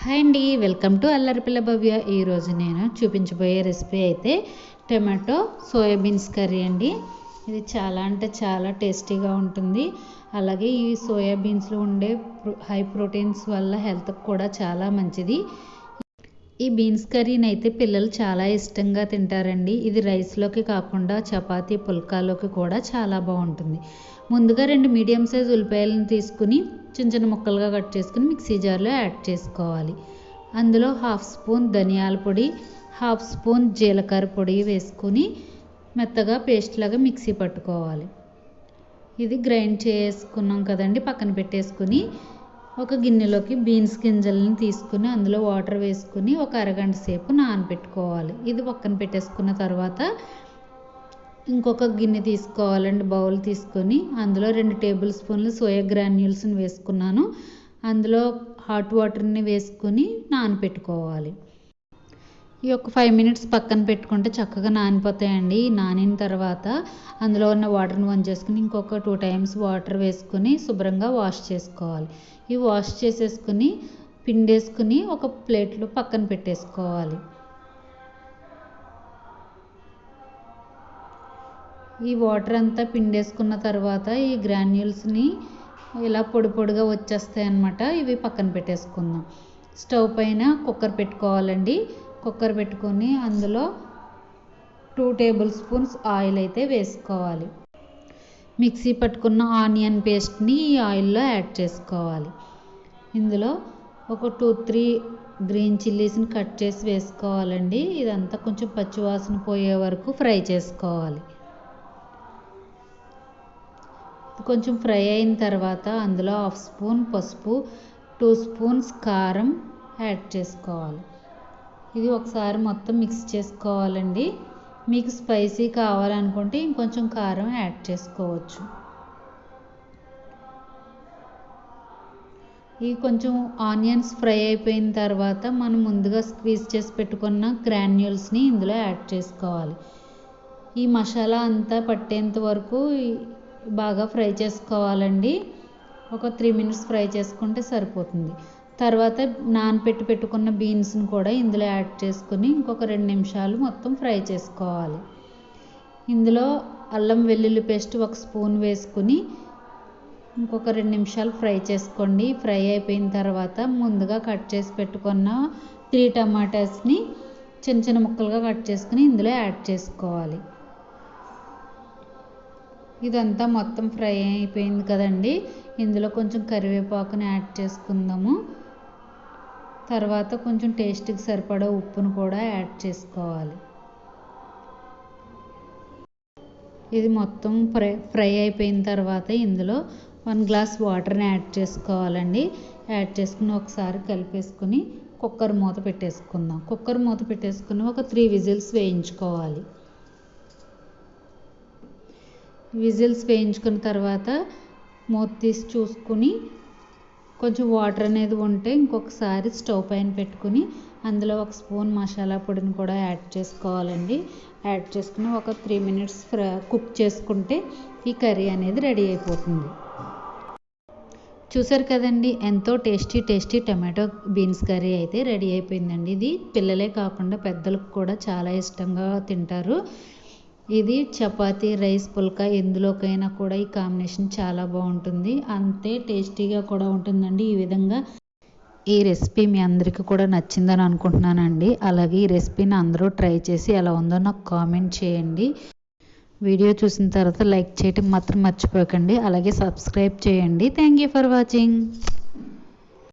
Hi అండి welcome to అల్లరిపిల్ల భవ్య. ఈరోజు నేను చూపించబోయే రెసిపీ అయితే టమాటో సోయాబీన్స్ కర్రీ అండి. ఇది చాలా అంటే చాలా టేస్టీగా ఉంటుంది. అలాగే ఈ సోయాబీన్స్లో ఉండే హై ప్రోటీన్స్ వల్ల హెల్త్కి కూడా చాలా మంచిది. ఈ బీన్స్ కర్రీని అయితే పిల్లలు చాలా ఇష్టంగా తింటారండి. ఇది రైస్లోకి కాకుండా చపాతీ పుల్కాలోకి కూడా చాలా బాగుంటుంది. ముందుగా రెండు మీడియం సైజ్ ఉల్లిపాయలను తీసుకుని చిన్న చిన్న ముక్కలుగా కట్ చేసుకుని మిక్సీ జార్లో యాడ్ చేసుకోవాలి. అందులో హాఫ్ స్పూన్ ధనియాల పొడి హాఫ్ స్పూన్ జీలకర్ర పొడి వేసుకుని మెత్తగా పేస్ట్ లాగా మిక్సీ పట్టుకోవాలి. ఇది గ్రైండ్ చేసుకున్నాం కదండి పక్కన పెట్టేసుకుని ఒక గిన్నెలోకి బీన్స్ గింజలను తీసుకుని అందులో వాటర్ వేసుకుని ఒక అరగంట సేపు నానబెట్టుకోవాలి. ఇది పక్కన పెట్టేసుకున్న తర్వాత ఇంకొక గిన్నె తీసుకోవాలండి బౌల్ తీసుకొని. అందులో రెండు టేబుల్ స్పూన్లు సోయా గ్రాన్యూల్స్ని వేసుకున్నాను. అందులో హాట్ వాటర్ని వేసుకొని నానబెట్టుకోవాలి. ఈ ఒక ఫైవ్ మినిట్స్ పక్కన పెట్టుకుంటే చక్కగా నానిపోతాయండి. నానిన తర్వాత అందులో ఉన్న వాటర్ని వంచేసుకుని ఇంకొక టూ టైమ్స్ వాటర్ వేసుకొని శుభ్రంగా వాష్ చేసుకోవాలి. ఈ వాష్ చేసేసుకుని పిండేసుకుని ఒక ప్లేట్లో పక్కన పెట్టేసుకోవాలి. ఈ వాటర్ అంతా పిండేసుకున్న తర్వాత ఈ గ్రాన్యూల్స్ని ఇలా పొడి పొడిగా వచ్చేస్తాయి అన్నమాట ఇవి పక్కన పెట్టేసుకుందాం. స్టవ్ పైన కుక్కర్ పెట్టుకోవాలండి. కుక్కర్ పెట్టుకొని అందులో టూ టేబుల్ స్పూన్స్ ఆయిల్ అయితే వేసుకోవాలి. మిక్సీ పట్టుకున్న ఆనియన్ పేస్ట్ని ఈ ఆయిల్లో యాడ్ చేసుకోవాలి. ఇందులో ఒక టూ త్రీ గ్రీన్ చిల్లీస్ని కట్ చేసి వేసుకోవాలండి. ఇదంతా కొంచెం పచ్చివాసన పోయే వరకు ఫ్రై చేసుకోవాలి. కొంచెం ఫ్రై అయిన తర్వాత అందులో హాఫ్ స్పూన్ పసుపు టూ స్పూన్స్ కారం యాడ్ చేసుకోవాలి. ఇది ఒకసారి మొత్తం మిక్స్ చేసుకోవాలండి. మీకు స్పైసీ కావాలనుకుంటే ఇంకొంచెం కారం యాడ్ చేసుకోవచ్చు. ఈ కొంచెం ఆనియన్స్ ఫ్రై అయిపోయిన తర్వాత మనం ముందుగా స్క్వీజ్ చేసి పెట్టుకున్న గ్రాన్యూల్స్ని ఇందులో యాడ్ చేసుకోవాలి. ఈ మసాలా అంతా పట్టేంత వరకు బాగా ఫ్రై చేసుకోవాలండి. ఒక త్రీ మినిట్స్ ఫ్రై చేసుకుంటే సరిపోతుంది. తర్వాత నానపెట్టి పెట్టుకున్న బీన్స్ని కూడా ఇందులో యాడ్ చేసుకుని ఇంకొక రెండు నిమిషాలు మొత్తం ఫ్రై చేసుకోవాలి. ఇందులో అల్లం వెల్లుల్లి పేస్ట్ ఒక స్పూన్ వేసుకుని ఇంకొక రెండు నిమిషాలు ఫ్రై చేసుకోండి. ఫ్రై అయిపోయిన తర్వాత ముందుగా కట్ చేసి పెట్టుకున్న త్రీ టమాటాస్ని చిన్న చిన్న ముక్కలుగా కట్ చేసుకుని ఇందులో యాడ్ చేసుకోవాలి. ఇదంతా మొత్తం ఫ్రై అయిపోయింది కదండి. ఇందులో కొంచెం కరివేపాకుని యాడ్ చేసుకుందాము. తర్వాత కొంచెం టేస్ట్కి సరిపడా ఉప్పును కూడా యాడ్ చేసుకోవాలి. ఇది మొత్తం ఫ్రై ఫ్రై అయిపోయిన తర్వాత ఇందులో వన్ గ్లాస్ వాటర్ని యాడ్ చేసుకోవాలండి. యాడ్ చేసుకుని ఒకసారి కలిపేసుకుని కుక్కర్ మూత పెట్టేసుకుందాం. కుక్కర్ మూత పెట్టేసుకుని ఒక త్రీ విజిల్స్ వేయించుకోవాలి. విజిల్స్ వేయించుకున్న తర్వాత మూత తీసి చూసుకుని కొంచెం వాటర్ అనేది ఉంటే ఇంకొకసారి స్టవ్ పైన పెట్టుకుని అందులో ఒక స్పూన్ మసాలా పొడిని కూడా యాడ్ చేసుకోవాలండి. యాడ్ చేసుకుని ఒక త్రీ మినిట్స్ కుక్ చేసుకుంటే ఈ కర్రీ అనేది రెడీ అయిపోతుంది. చూసారు కదండి ఎంతో tasty tasty tomato beans curry అయితే రెడీ అయిపోయిందండి. ఇది పిల్లలే కాకుండా పెద్దలకు కూడా చాలా ఇష్టంగా తింటారు. ఇది చపాతీ రైస్ పుల్కా ఎందులోకైనా కూడా ఈ కాంబినేషన్ చాలా బాగుంటుంది. అంతే టేస్టీగా కూడా ఉంటుందండి. ఈ విధంగా ఈ రెసిపీ మీ అందరికీ కూడా నచ్చిందని అనుకుంటున్నానండి. అలాగే ఈ రెసిపీని అందరూ ట్రై చేసి ఎలా ఉందో నాకు కామెంట్ చేయండి. వీడియో చూసిన తర్వాత లైక్ చేయటం మాత్రం మర్చిపోకండి. అలాగే సబ్స్క్రైబ్ చేయండి. Thank you for watching.